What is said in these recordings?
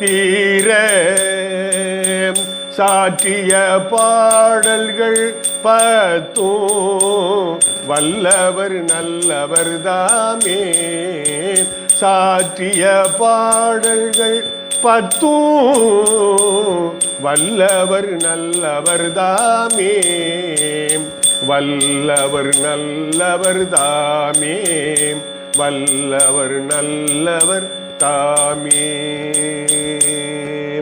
தீர சாற்றிய பாடல்கள் பத்தும். வல்லவர் நல்லவர் தாமே. சாற்றிய பாடல்கள் பத்தும். வல்லவர் நல்லவர் தாமே. வல்லவர் நல்லவர் தாமே. வல்லவர் நல்லவர் தாமே.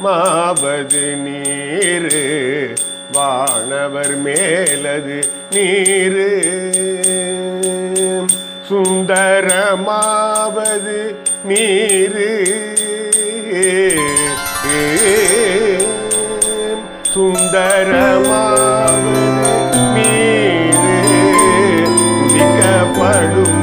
சந்திரமாவது நீர் வானவர் மேலது நீர். சுந்தரமாவது நீர். சுந்தரமாவது நீர். மிகப்படும்